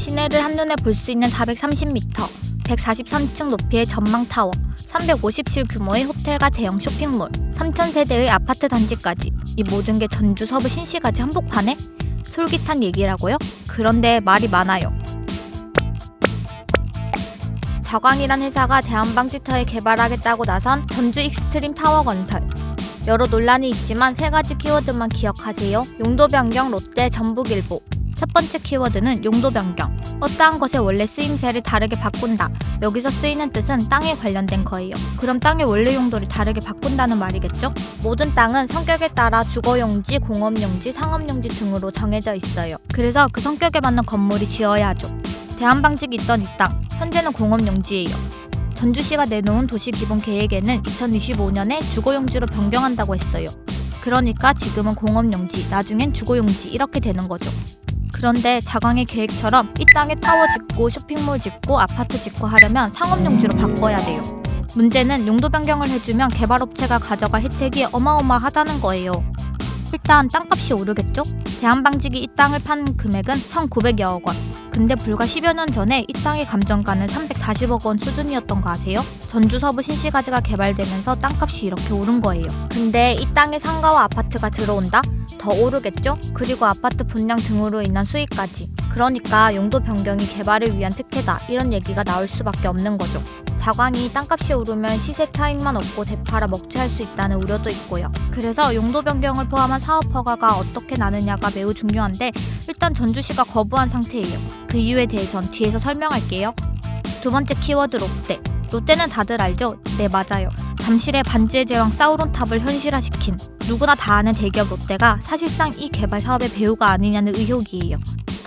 시내를 한눈에 볼 수 있는 430m, 143층 높이의 전망타워, 350실 규모의 호텔과 대형 쇼핑몰, 3,000세대의 아파트 단지까지 이 모든 게 전주 서부 신시가지 한복판에? 솔깃한 얘기라고요? 그런데 말이 많아요. 자광이란 회사가 대한방지터에 개발하겠다고 나선 전주 익스트림 타워 건설. 여러 논란이 있지만 세 가지 키워드만 기억하세요. 용도 변경 롯데 전북일보. 첫 번째 키워드는 용도 변경. 어떠한 것의 원래 쓰임새를 다르게 바꾼다. 여기서 쓰이는 뜻은 땅에 관련된 거예요. 그럼 땅의 원래 용도를 다르게 바꾼다는 말이겠죠? 모든 땅은 성격에 따라 주거용지, 공업용지, 상업용지 등으로 정해져 있어요. 그래서 그 성격에 맞는 건물이 지어야 하죠. 대한방직이 있던 이 땅, 현재는 공업용지예요. 전주시가 내놓은 도시 기본 계획에는 2025년에 주거용지로 변경한다고 했어요. 그러니까 지금은 공업용지, 나중엔 주거용지 이렇게 되는 거죠. 그런데 자광의 계획처럼 이 땅에 타워 짓고 쇼핑몰 짓고 아파트 짓고 하려면 상업용지로 바꿔야 돼요. 문제는 용도 변경을 해주면 개발업체가 가져갈 혜택이 어마어마하다는 거예요. 일단 땅값이 오르겠죠? 대한방직이 이 땅을 판 금액은 1,900여억 원. 근데 불과 10여 년 전에 이 땅의 감정가는 340억 원 수준이었던 거 아세요? 전주 서부 신시가지가 개발되면서 땅값이 이렇게 오른 거예요. 근데 이 땅에 상가와 아파트가 들어온다? 더 오르겠죠? 그리고 아파트 분양 등으로 인한 수익까지. 그러니까 용도 변경이 개발을 위한 특혜다 이런 얘기가 나올 수밖에 없는 거죠. 자광이 땅값이 오르면 시세 차익만 얻고 되팔아 먹튀할 수 있다는 우려도 있고요. 그래서 용도 변경을 포함한 사업 허가가 어떻게 나느냐가 매우 중요한데 일단 전주시가 거부한 상태예요. 그 이유에 대해선 뒤에서 설명할게요. 두 번째 키워드 롯데. 롯데는 다들 알죠? 네, 맞아요. 잠실의 반지의 제왕 사우론탑을 현실화시킨 누구나 다 아는 대기업 롯데가 사실상 이 개발 사업의 배우가 아니냐는 의혹이에요.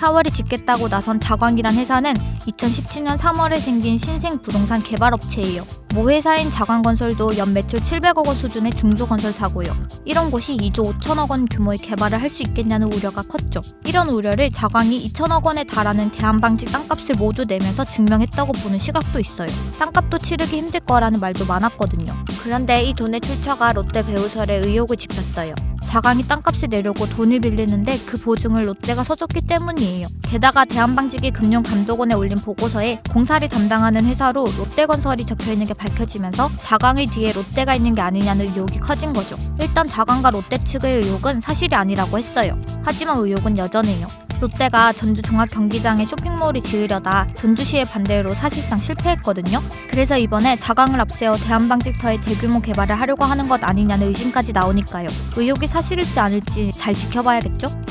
타워를 짓겠다고 나선 자광이란 회사는 2017년 3월에 생긴 신생 부동산 개발 업체예요. 모 회사인 자광건설도 연 매출 700억 원 수준의 중소건설 사고요. 이런 곳이 2조 5천억 원 규모의 개발을 할 수 있겠냐는 우려가 컸죠. 이런 우려를 자광이 2천억 원에 달하는 대한방직 땅값을 모두 내면서 증명했다고 보는 시각도 있어요. 땅값도 치르기 힘들 거라는 말도 많았거든요. 그런데 이 돈의 출처가 롯데 배우설의 의혹을 짚었어요. 자광이 땅값을 내려고 돈을 빌리는데 그 보증을 롯데가 서줬기 때문이에요. 게다가 대한방직이 금융감독원에 올린 보고서에 공사를 담당하는 회사로 롯데건설이 적혀있는 게 밝혀지면서 자광의 뒤에 롯데가 있는 게 아니냐는 의혹이 커진 거죠. 일단 자광과 롯데 측의 의혹은 사실이 아니라고 했어요. 하지만 의혹은 여전해요. 롯데가 전주 종합경기장에 쇼핑몰을 지으려다 전주시의 반대로 사실상 실패했거든요. 그래서 이번에 자광을 앞세워 대한방직터의 대규모 개발을 하려고 하는 것 아니냐는 의심까지 나오니까요. 의혹이 사실일지 아닐지 잘 지켜봐야겠죠?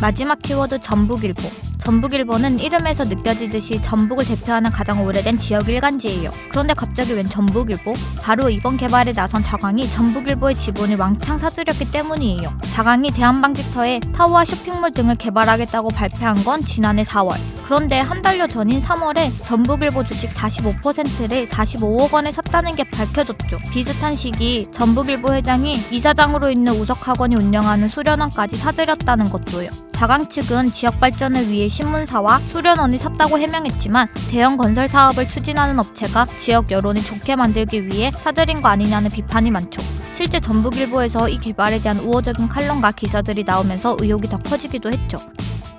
마지막 키워드 전북일보. 전북일보는 이름에서 느껴지듯이 전북을 대표하는 가장 오래된 지역 일간지예요. 그런데 갑자기 웬 전북일보? 바로 이번 개발에 나선 자광이 전북일보의 지분을 왕창 사들였기 때문이에요. 자광이 대한방직터에 타워와 쇼핑몰 등을 개발하겠다고 발표한 건 지난해 4월. 그런데 한 달여 전인 3월에 전북일보 주식 45%를 45억 원에 샀다는 게 밝혀졌죠. 비슷한 시기 전북일보 회장이 이사장으로 있는 우석학원이 운영하는 수련원까지 사들였다는 것도요. 자강 측은 지역 발전을 위해 신문사와 수련원이 샀다고 해명했지만 대형 건설 사업을 추진하는 업체가 지역 여론을 좋게 만들기 위해 사들인 거 아니냐는 비판이 많죠. 실제 전북일보에서 이 개발에 대한 우호적인 칼럼과 기사들이 나오면서 의혹이 더 커지기도 했죠.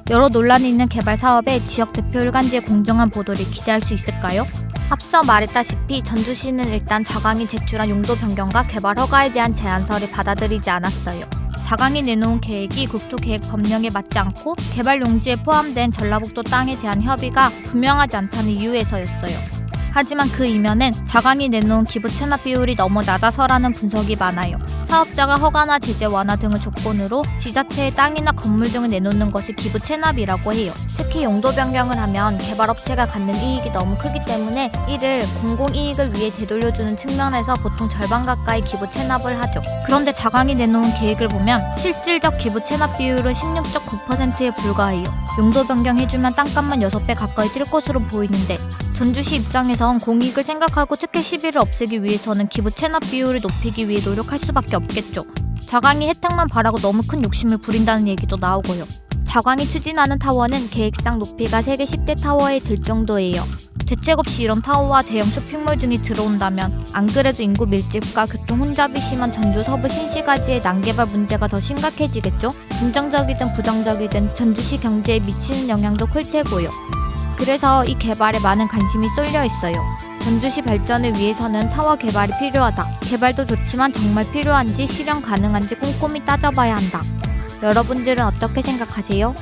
여러 논란이 있는 개발 사업에 지역 대표 일간지의 공정한 보도를 기대할 수 있을까요? 앞서 말했다시피 전주시는 일단 자광이 제출한 용도 변경과 개발 허가에 대한 제안서를 받아들이지 않았어요. 자광이 내놓은 계획이 국토계획 법령에 맞지 않고 개발 용지에 포함된 전라북도 땅에 대한 협의가 분명하지 않다는 이유에서였어요. 하지만 그 이면엔 자광이 내놓은 기부 체납 비율이 너무 낮아서라는 분석이 많아요. 사업자가 허가나 제재 완화 등을 조건으로 지자체의 땅이나 건물 등을 내놓는 것이 기부 체납이라고 해요. 특히 용도 변경을 하면 개발업체가 갖는 이익이 너무 크기 때문에 이를 공공이익을 위해 되돌려주는 측면에서 보통 절반 가까이 기부 체납을 하죠. 그런데 자광이 내놓은 계획을 보면 실질적 기부 체납 비율은 16.9%에 불과해요. 용도 변경해주면 땅값만 6배 가까이 뛸 것으로 보이는데 전주시 입장에선 공익을 생각하고 특혜 시비를 없애기 위해서는 기부 체납 비율을 높이기 위해 노력할 수밖에 없겠죠. 자광이 혜택만 바라고 너무 큰 욕심을 부린다는 얘기도 나오고요. 자광이 추진하는 타워는 계획상 높이가 세계 10대 타워에 들 정도예요. 대책 없이 이런 타워와 대형 쇼핑몰 등이 들어온다면 안 그래도 인구 밀집과 교통 혼잡이 심한 전주 서부 신시가지의 난개발 문제가 더 심각해지겠죠? 긍정적이든 부정적이든 전주시 경제에 미치는 영향도 클 테고요. 그래서 이 개발에 많은 관심이 쏠려 있어요. 전주시 발전을 위해서는 타워 개발이 필요하다. 개발도 좋지만 정말 필요한지 실현 가능한지 꼼꼼히 따져봐야 한다. 여러분들은 어떻게 생각하세요?